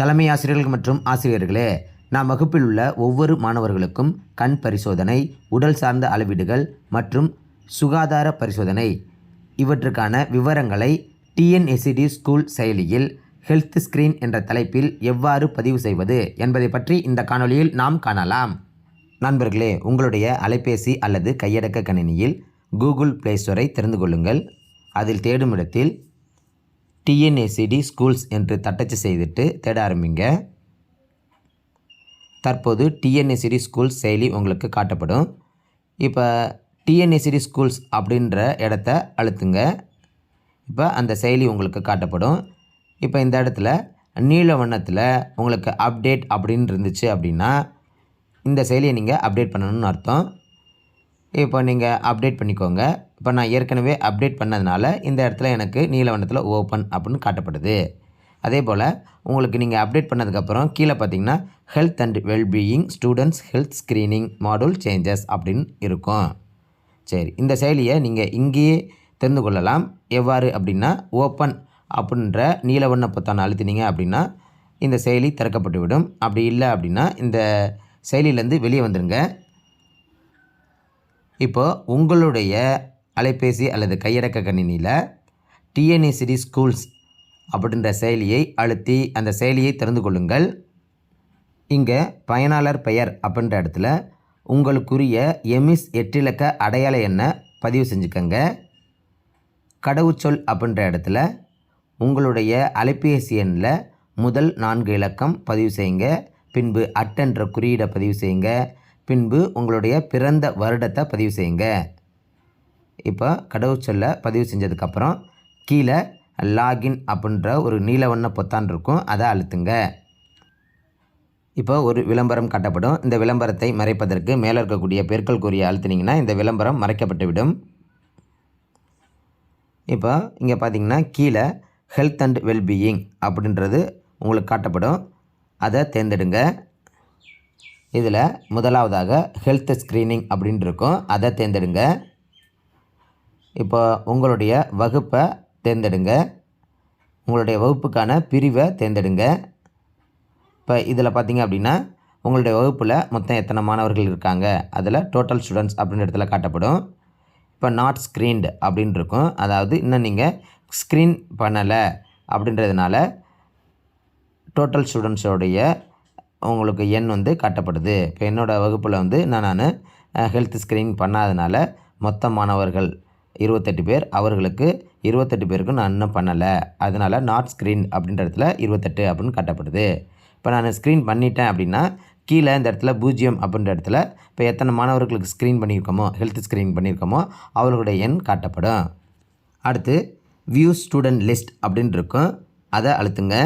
தலைமை ஆசிரியர்கள் மற்றும் ஆசிரியர்களே நாம் வகுப்பில் உள்ள ஒவ்வொரு மாணவர்களுக்கும் கண் பரிசோதனை உடல் சார்ந்த அளவீடுகள் மற்றும் சுகாதார பரிசோதனை இவற்றுக்கான விவரங்களை டிஎன்எஸ்சிடி ஸ்கூல் செயலியில் ஹெல்த் ஸ்கிரீன் என்ற தலைப்பில் எவ்வாறு பதிவு செய்வது என்பதை பற்றி இந்த காணொளியில் நாம் காணலாம். நண்பர்களே உங்களுடைய அலைபேசி அல்லது கையடக்க கணினியில் கூகுள் ப்ளே ஸ்டோரை தெரிந்து கொள்ளுங்கள். அதில் தேடும் இடத்தில் டிஎன்ஏசிடி ஸ்கூல்ஸ் என்று தட்டச்சு செய்துட்டு தேட ஆரம்பிங்க. தற்போது டிஎன்ஏசிடி ஸ்கூல்ஸ் செயலி உங்களுக்கு காட்டப்படும். இப்போ டிஎன்ஏசிடி ஸ்கூல்ஸ் அப்படின்ற இடத்த அழுத்துங்க. இப்போ அந்த செயலி உங்களுக்கு காட்டப்படும். இப்போ இந்த இடத்துல நீல வண்ணத்தில் உங்களுக்கு அப்டேட் அப்படின்னு இருந்துச்சு அப்படின்னா இந்த செயலியை நீங்கள் அப்டேட் பண்ணணும்னு அர்த்தம். இப்போ நீங்கள் அப்டேட் பண்ணிக்கோங்க. இப்போ நான் ஏற்கனவே அப்டேட் பண்ணதுனால இந்த இடத்துல எனக்கு நீல வண்ணத்தில் ஓப்பன் அப்படின்னு காட்டப்படுது. அதே போல் உங்களுக்கு நீங்கள் அப்டேட் பண்ணதுக்கப்புறம் கீழே பார்த்தீங்கன்னா health and wellbeing students health screening module changes அப்படின்னு இருக்கும். சரி இந்த செயலியை நீங்கள் இங்கேயே தெரிந்து கொள்ளலாம். எவ்வாறு அப்படின்னா ஓப்பன் அப்படின்ற நீல வண்ண அழுத்தினீங்க அப்படின்னா இந்த செயலி திறக்கப்பட்டு விடும் அப்படி இல்லை அப்படின்னா இந்த செயலியிலேருந்து வெளியே வந்துடுங்க இப்போது உங்களுடைய அலைபேசி அல்லது கையடக்க கணினியில் டிஎன்ஏசிடி ஸ்கூல்ஸ் அப்படின்ற செயலியை அழுத்தி அந்த செயலியை திறந்து கொள்ளுங்கள். இங்கே பயனாளர் பெயர் அப்படின்ற இடத்துல உங்களுக்குரிய எமிஸ் எட்டிலக்க அடையாள எண்ணை பதிவு செஞ்சுக்கோங்க. கடவுச்சொல் அப்படின்ற இடத்துல உங்களுடைய அலைபேசி எண்ணில் முதல் நான்கு இலக்கம் பதிவு செய்யுங்க. பின்பு அட்டென்ற குறியீடை பதிவு செய்யுங்க. பின்பு உங்களுடைய பிறந்த வருடத்தை பதிவு செய்யுங்க. இப்போ கடவுச்சொல்லை பதிவு செஞ்சதுக்கப்புறம் கீழே லாகின் அப்படின்ற ஒரு நீல வண்ண பொத்தான் இருக்கும் அதை அழுத்துங்க. இப்போ ஒரு விளம்பரம் காட்டப்படும். இந்த விளம்பரத்தை மறைப்பதற்கு மேலே இருக்கக்கூடிய பெருக்கல் குறியை அழுத்தினீங்கன்னா இந்த விளம்பரம் மறைக்கப்பட்டுவிடும் இப்போ இங்கே பார்த்தீங்கன்னா கீழே ஹெல்த் அண்ட் வெல்பீயிங் அப்படின்றது உங்களுக்கு காட்டப்படும். அதை தேர்ந்தெடுங்க. இதில் முதலாவதாக ஹெல்த் ஸ்க்ரீனிங் அப்படின்னு இருக்கும் அதை தேர்ந்தெடுங்க. இப்போ உங்களுடைய வகுப்பை தேர்ந்தெடுங்க. உங்களுடைய வகுப்புக்கான பிரிவை தேர்ந்தெடுங்க. இப்போ இதில் பார்த்தீங்க அப்படின்னா உங்களுடைய வகுப்பில் மொத்தம் எத்தனை மாணவர்கள் இருக்காங்க? அதில் டோட்டல் ஸ்டூடெண்ட்ஸ் அப்படின்ற இடத்துல காட்டப்படும். இப்போ நாட் ஸ்க்ரீன்டு அப்படின்னு இருக்கும். அதாவது இன்னும் நீங்கள் ஸ்க்ரீன் பண்ணலை அப்படின்றதுனால டோட்டல் ஸ்டூடெண்ட்ஸோடைய உங்களுக்கு எண் வந்து காட்டப்படுது. இப்போ என்னோடய வகுப்பில் வந்து நான் நான் ஹெல்த் ஸ்க்ரீன் பண்ணாதனால மொத்த மாணவர்கள் இருபத்தெட்டு பேர் அவர்களுக்கு இருபத்தெட்டு பேருக்கும் நான் இன்னும் பண்ணலை. அதனால் நாட் ஸ்க்ரீன் அப்படின்ற இடத்துல இருபத்தெட்டு அப்படின்னு காட்டப்படுது. இப்போ நான் ஸ்க்ரீன் பண்ணிட்டேன் அப்படின்னா கீழே இந்த இடத்துல பூஜ்ஜியம் அப்படின்ற இடத்துல இப்போ எத்தனை மாணவர்களுக்கு ஸ்க்ரீன் பண்ணியிருக்கோமோ ஹெல்த் ஸ்க்ரீன் பண்ணியிருக்கோமோ அவர்களுடைய எண் காட்டப்படும். அடுத்து வியூ ஸ்டூடெண்ட் லிஸ்ட் அப்படின்னு இருக்கும். அதை அழுத்துங்க.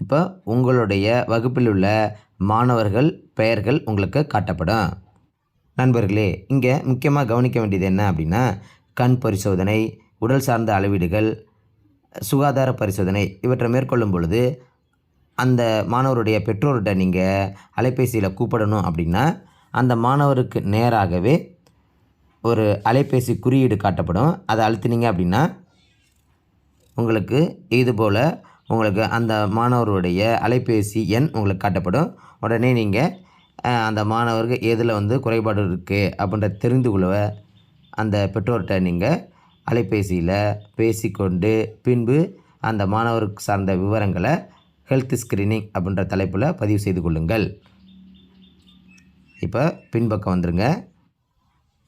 இப்போ உங்களுடைய வகுப்பில் உள்ள மாணவர்கள் பெயர்கள் உங்களுக்கு காட்டப்படும். நண்பர்களே இங்கே முக்கியமாக கவனிக்க வேண்டியது என்ன அப்படின்னா கண் பரிசோதனை உடல் சார்ந்த அளவீடுகள் சுகாதார பரிசோதனை இவற்றை மேற்கொள்ளும் பொழுது அந்த மாணவருடைய பெற்றோர்கிட்ட நீங்கள் அலைபேசியில் கூப்பிடணும் அப்படின்னா அந்த மாணவருக்கு நேராகவே ஒரு அலைபேசி குறியீடு காட்டப்படும். அதை அழுத்தினீங்க அப்படின்னா உங்களுக்கு இதுபோல் உங்களுக்கு அந்த மாணவருடைய அலைபேசி எண் உங்களுக்கு காட்டப்படும். உடனே நீங்கள் அந்த மாணவருக்கு எதில் வந்து குறைபாடு இருக்குது அப்படின்ற தெரிந்து கொள்ள அந்த பெற்றோர்கிட்ட நீங்கள் அலைபேசியில் பேசிக்கொண்டு பின்பு அந்த மாணவருக்கு சார்ந்த விவரங்களை ஹெல்த் ஸ்க்ரீனிங் அப்படின்ற தலைப்பில் பதிவு செய்து கொள்ளுங்கள். இப்போ பின்பக்கம் வந்துருங்க.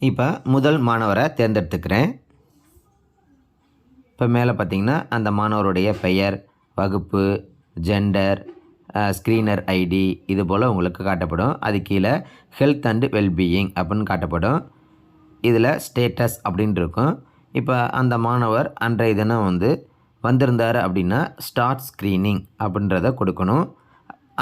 இப்போ முதல் மாணவரை தேர்ந்தெடுத்துக்கிறேன். இப்போ மேலே பார்த்தீங்கன்னா அந்த மாணவருடைய பெயர் வகுப்பு ஜெண்டர் ஸ்க்ரீனர் ஐடி இது போல் உங்களுக்கு காட்டப்படும். அது கீழே ஹெல்த் அண்டு வெல்பீயிங் அப்படின்னு காட்டப்படும். இதில் ஸ்டேட்டஸ் அப்படின்னு இருக்கும். இப்போ அந்த மாணவர் அன்றைய தினம் வந்து வந்திருந்தார் அப்படின்னா ஸ்டார்ட் ஸ்க்ரீனிங் அப்படின்றத கொடுக்கணும்.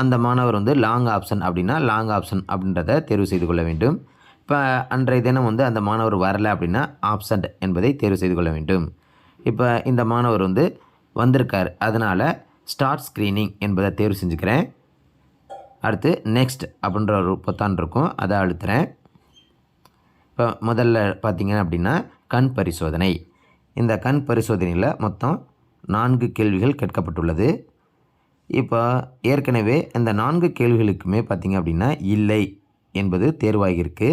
அந்த மாணவர் வந்து லாங் ஆப்ஷன் அப்படின்னா லாங் ஆப்ஷன் அப்படின்றத தேர்வு செய்து கொள்ள வேண்டும். இப்போ அன்றைய தினம் வந்து அந்த மாணவர் வரலை அப்படின்னா ஆப்சண்ட் என்பதை தேர்வு செய்து கொள்ள வேண்டும். இப்போ இந்த மாணவர் வந்து வந்திருக்கார். அதனால் ஸ்டார்ட் ஸ்க்ரீனிங் என்பதை தேர்வு செஞ்சுக்கிறேன். அடுத்து நெக்ஸ்ட் அப்படின்ற ஒரு பொத்தான் இருக்கும் அதை அழுத்துறேன். இப்போ முதல்ல பார்த்தீங்க அப்படின்னா கண் பரிசோதனை. இந்த கண் பரிசோதனையில் மொத்தம் நான்கு கேள்விகள் கேட்கப்பட்டுள்ளது. இப்போ ஏற்கனவே இந்த நான்கு கேள்விகளுக்குமே பார்த்தீங்க அப்படின்னா இல்லை என்பது தேர்வாகியிருக்கு.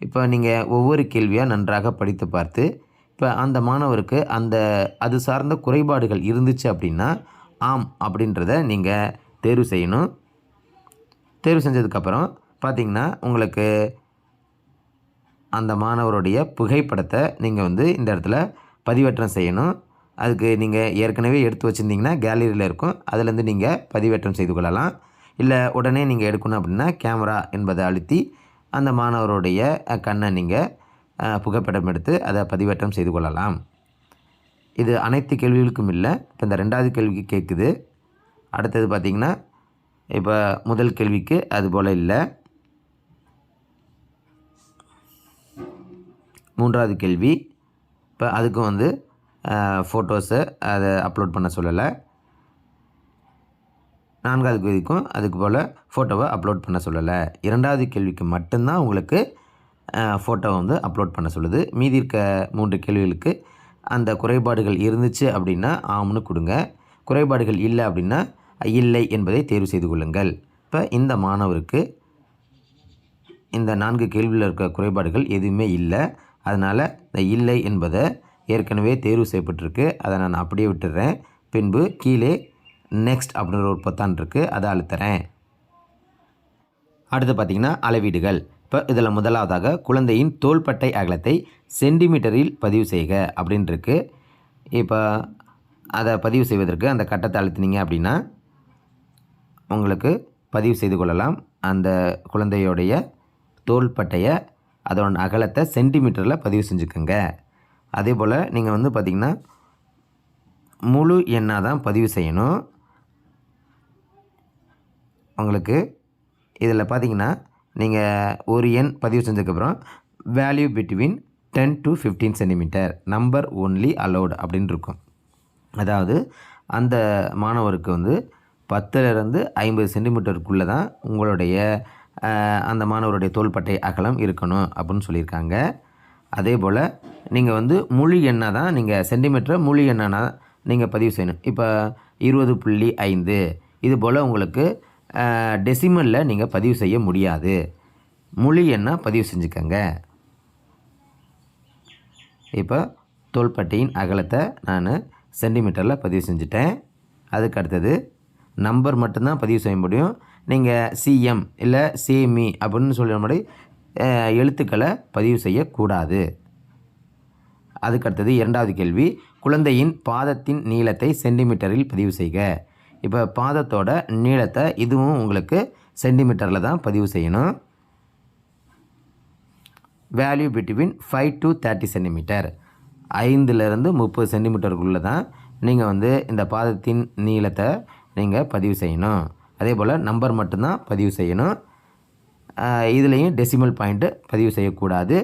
இப்போ நீங்கள் ஒவ்வொரு கேள்வியாக நன்றாக படித்து பார்த்து இப்போ அந்த மாணவருக்கு அந்த அது சார்ந்த குறைபாடுகள் இருந்துச்சு அப்படின்னா ஆம் அப்படின்றத நீங்கள் தேர்வு செய்யணும். தேர்வு செஞ்சதுக்கப்புறம் பார்த்தீங்கன்னா உங்களுக்கு அந்த மாணவருடைய புகைப்படத்தை நீங்கள் வந்து இந்த இடத்துல பதிவேற்றம் செய்யணும். அதுக்கு நீங்கள் ஏற்கனவே எடுத்து வச்சுருந்தீங்கன்னா கேலரியில் இருக்கும். அதுலேருந்து நீங்கள் பதிவேற்றம் செய்து கொள்ளலாம். இல்லை உடனே நீங்கள் எடுக்கணும் அப்படின்னா கேமரா என்பதை அழுத்தி அந்த மாணவருடைய கண்ணை நீங்கள் புகைப்படம் எடுத்து அதை பதிவேற்றம் செய்து கொள்ளலாம். இது அனைத்து கேள்விகளுக்கும் இல்லை. இப்போ இந்த ரெண்டாவது கேள்விக்கு கேட்குது. அடுத்தது பார்த்திங்கன்னா இப்போ முதல் கேள்விக்கு அது போல் இல்லை. மூன்றாவது கேள்வி இப்போ அதுக்கும் வந்து ஃபோட்டோஸை அதை அப்லோட் பண்ண சொல்லலை. நான்காவது கேள்விக்கும் அதுக்கு போல் ஃபோட்டோவை அப்லோட் பண்ண சொல்லலை. இரண்டாவது கேள்விக்கு மட்டும்தான் உங்களுக்கு ஃபோட்டோவை வந்து அப்லோட் பண்ண சொல்லுது. மீதி இருக்க மூன்று கேள்விகளுக்கு அந்த குறைபாடுகள் இருந்துச்சு அப்படின்னா ஆம்னு கொடுங்க. குறைபாடுகள் இல்லை அப்படின்னா இல்லை என்பதை தேர்வு செய்து கொள்ளுங்கள். இப்போ இந்த மாணவருக்கு இந்த நான்கு கேள்வியில் இருக்க குறைபாடுகள் எதுவுமே இல்லை. அதனால் இந்த இல்லை என்பதை ஏற்கனவே தேர்வு செய்யப்பட்டிருக்கு. அதை நான் அப்படியே விட்டுடுறேன் பின்பு கீழே நெக்ஸ்ட் அப்படின்ற ஒரு பொத்தான் இருக்குது அதை அழுத்துறேன். அடுத்து பார்த்திங்கன்னா அளவீடுகள். இப்போ இதில் முதலாவதாக குழந்தையின் தோள்பட்டை அகலத்தை சென்டிமீட்டரில் பதிவு செய்க அப்படின்ருக்கு. இப்போ அதை பதிவு செய்வதற்கு அந்த கட்டத்தை அழுத்தினீங்க அப்படின்னா உங்களுக்கு பதிவு செய்து கொள்ளலாம். அந்த குழந்தையோடைய தோள்பட்டையை அதோட அகலத்தை சென்டிமீட்டரில் பதிவு செஞ்சுக்கோங்க. அதே போல் நீங்கள் வந்து பார்த்திங்கன்னா முழு எண்ணாக தான் பதிவு செய்யணும். உங்களுக்கு இதில் பார்த்தீங்கன்னா நீங்கள் ஒரு எண் பதிவு செஞ்சதுக்கப்புறம் value between ten to fifteen centimetre number only allowed அப்படின்னு இருக்கும். அதாவது அந்த மாணவருக்கு வந்து பத்துலேருந்து ஐம்பது சென்டிமீட்டருக்குள்ளே தான் உங்களுடைய அந்த மாணவருடைய தோள்பட்டை அகலம் இருக்கணும் அப்படின்னு சொல்லியிருக்காங்க. அதே போல் நீங்கள் வந்து முழு எண்ணாக தான் நீங்கள் சென்டிமீட்டரை முழு எண்ணாக நீங்கள் பதிவு செய்யணும். இப்போ இருபது புள்ளி ஐந்து இது போல் உங்களுக்கு டெசிமலில் நீங்கள் பதிவு செய்ய முடியாது. மொழி என்ன பதிவு செஞ்சுக்கோங்க. இப்போ தோள்பட்டையின் அகலத்தை நான் சென்டிமீட்டரில் பதிவு செஞ்சுட்டேன். அதுக்கு அடுத்தது நம்பர் மட்டும்தான் பதிவு செய்ய முடியும். நீங்கள் சிஎம் இல்லை சேமி அப்படின்னு சொல்கிற மாதிரி எழுத்துக்களை பதிவு செய்யக்கூடாது. அதுக்கு அடுத்தது இரண்டாவது கேள்வி குழந்தையின் பாதத்தின் நீளத்தை சென்டிமீட்டரில் பதிவு செய்க. இப்போ பாதத்தோட நீளத்தை இதுவும் உங்களுக்கு சென்டிமீட்டரில் தான் பதிவு செய்யணும். Value between five to thirty centimetre ஐந்துலேருந்து முப்பது சென்டிமீட்டருக்குள்ளே தான் நீங்கள் வந்து இந்த பாதத்தின் நீளத்தை நீங்கள் பதிவு செய்யணும். அதே போல் நம்பர் மட்டும்தான் பதிவு செய்யணும். இதுலேயும் டெசிமல் பாயிண்ட்டு பதிவு செய்யக்கூடாது.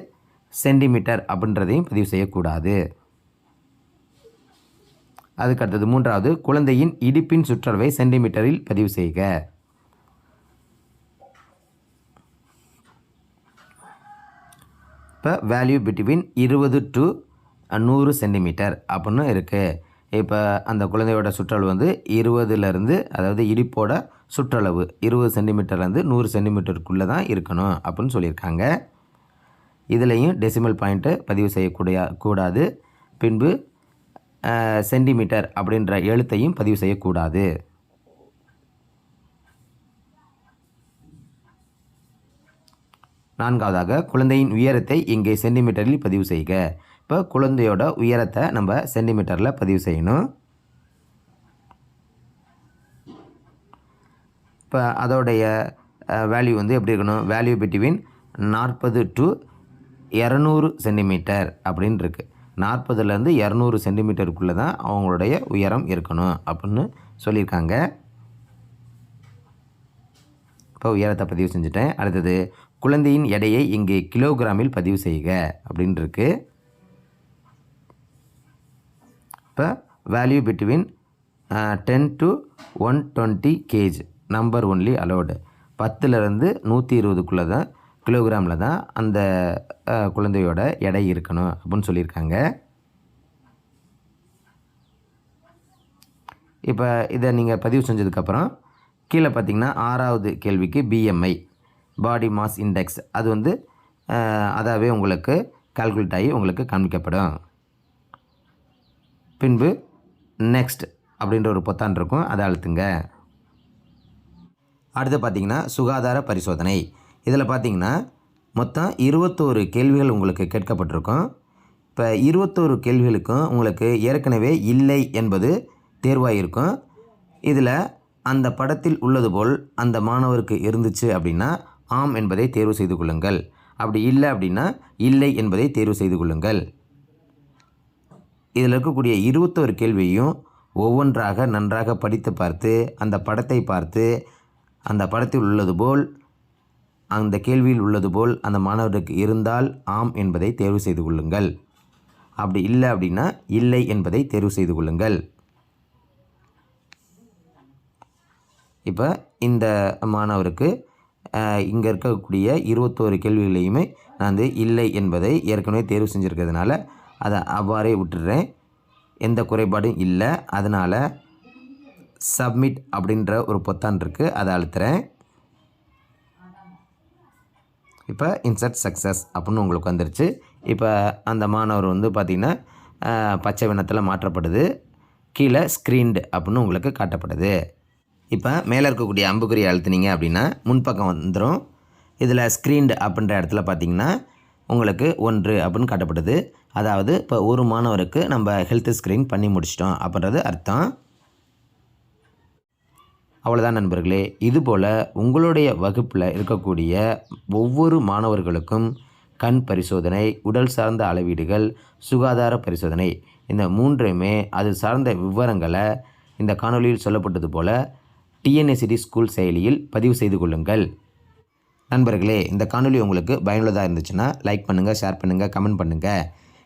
சென்டிமீட்டர் அப்படின்றதையும் பதிவு செய்யக்கூடாது. அதுக்கு அடுத்தது மூன்றாவது குழந்தையின் இடுப்பின் சுற்றளவை சென்டிமீட்டரில் பதிவு செய்க. இப்போ வேல்யூ பிட்வீன் இருபது டு நூறு சென்டிமீட்டர் அப்படின்னு இருக்குது இப்போ அந்த குழந்தையோட சுற்றளவு வந்து இருபதுலேருந்து அதாவது இடிப்போட சுற்றளவு இருபது சென்டிமீட்டர்லேருந்து நூறு சென்டிமீட்டருக்குள்ளே தான் இருக்கணும் அப்படின்னு சொல்லியிருக்காங்க. இதுலேயும் டெசிமல் பாயிண்ட்டு பதிவு செய்யக்கூடிய கூடாது. பின்பு சென்டிமீட்டர் அப்படின்ற எழுத்தையும் பதிவு செய்யக்கூடாது. நான்காவதாக குழந்தையின் உயரத்தை இங்கே சென்டிமீட்டரில் பதிவு செய்க. இப்போ குழந்தையோட உயரத்தை நம்ம சென்டிமீட்டரில் பதிவு செய்யணும். இப்போ அதோடைய வேல்யூ வந்து எப்படி இருக்கணும்? வேல்யூ பிட்வீன் நாற்பது டு இரநூறு சென்டிமீட்டர் அப்படின்னு இருக்குது நாற்பதுலேருந்து இரநூறு சென்டிமீட்டருக்குள்ளே தான் அவங்களுடைய உயரம் இருக்கணும் அப்படின்னு சொல்லியிருக்காங்க. இப்போ உயரத்தை பதிவு செஞ்சுட்டேன். அடுத்தது குழந்தையின் எடையை இங்கே கிலோகிராமில் பதிவு செய்க அப்படின்னு இருக்கு இப்போ value between ten to one twenty kg number only allowed பத்துலேருந்து நூற்றி இருபதுக்குள்ளே தான் கிலோகிராமில் தான் அந்த குழந்தையோட எடை இருக்கணும் அப்படின்னு சொல்லியிருக்காங்க. இப்போ இதை நீங்கள் பதிவு செஞ்சதுக்கப்புறம் கீழே பார்த்தீங்கன்னா ஆறாவது கேள்விக்கு பிஎம்ஐ பாடி மாஸ் இண்டெக்ஸ் அது வந்து அதாவே உங்களுக்கு கால்குலேட் ஆகி உங்களுக்கு காண்பிக்கப்படும். பின்பு நெக்ஸ்ட் அப்படின்ற ஒரு பொத்தான் இருக்கும் அதை அழுத்துங்க. அடுத்து பார்த்தீங்கன்னா சுகாதார பரிசோதனை. இதில் பார்த்தீங்கன்னா மொத்தம் இருபத்தோரு கேள்விகள் உங்களுக்கு கேட்கப்பட்டிருக்கும். இப்போ இருபத்தோரு கேள்விகளுக்கும் உங்களுக்கு ஏற்கனவே இல்லை என்பது தேர்வாயிருக்கும். இதில் அந்த படத்தில் உள்ளது போல் அந்த மாணவருக்கு இருந்துச்சு அப்படின்னா ஆம் என்பதை தேர்வு செய்து கொள்ளுங்கள். அப்படி இல்லை அப்படின்னா இல்லை என்பதை தேர்வு செய்து கொள்ளுங்கள். இதில் இருக்கக்கூடிய இருபத்தோரு கேள்வியையும் ஒவ்வொன்றாக நன்றாக படித்து பார்த்து அந்த படத்தை பார்த்து அந்த படத்தில் உள்ளது போல் அந்த கேள்வியில் உள்ளது போல் அந்த மாணவருக்கு இருந்தால் ஆம் என்பதை தேர்வு செய்து கொள்ளுங்கள். அப்படி இல்லை அப்படின்னா இல்லை என்பதை தேர்வு செய்து கொள்ளுங்கள். இப்போ இந்த மாணவருக்கு இங்கே இருக்கக்கூடிய இருபத்தோரு கேள்விகளையுமே நான் வந்து இல்லை என்பதை ஏற்கனவே தேர்வு செஞ்சுருக்கிறதுனால அதை அவ்வாறே விட்டுடுறேன் எந்த குறைபாடும் இல்லை. அதனால் சப்மிட் அப்படின்ற ஒரு பொத்தான் இருக்குது அதை அழுத்துறேன். இப்போ இன்சர்ட் சக்ஸஸ் அப்படின்னு உங்களுக்கு வந்துருச்சு. இப்போ அந்த மாணவர் வந்து பார்த்திங்கன்னா பச்சை வினத்தில் மாற்றப்படுது. கீழே ஸ்க்ரீன்டு அப்படின்னு உங்களுக்கு காட்டப்படுது. இப்போ மேலே இருக்கக்கூடிய அம்புக்குறி அழுத்துனீங்க அப்படின்னா முன்பக்கம் வந்துடும் இதில் ஸ்க்ரீன்டு அப்படின்ற இடத்துல பார்த்தீங்கன்னா உங்களுக்கு ஒன்று அப்படின்னு காட்டப்படுது. அதாவது இப்போ ஒரு மாணவருக்கு நம்ம ஹெல்த் ஸ்க்ரீன் பண்ணி முடிச்சிட்டோம் அப்படின்றது அர்த்தம். அவ்வளோதான் நண்பர்களே. இதுபோல் உங்களுடைய வகுப்பில் இருக்கக்கூடிய ஒவ்வொரு மாணவர்களுக்கும் கண் பரிசோதனை உடல் சார்ந்த அளவீடுகள் சுகாதார பரிசோதனை இந்த மூன்றையுமே அது சார்ந்த விவரங்களை இந்த காணொலியில் சொல்லப்பட்டது போல் டிஎன்எஸ்சிடி ஸ்கூல் செயலியில் பதிவு செய்து கொள்ளுங்கள். நண்பர்களே இந்த காணொளி உங்களுக்கு பயனுள்ளதாக இருந்துச்சுன்னா லைக் பண்ணுங்கள் ஷேர் பண்ணுங்கள் கமெண்ட் பண்ணுங்கள்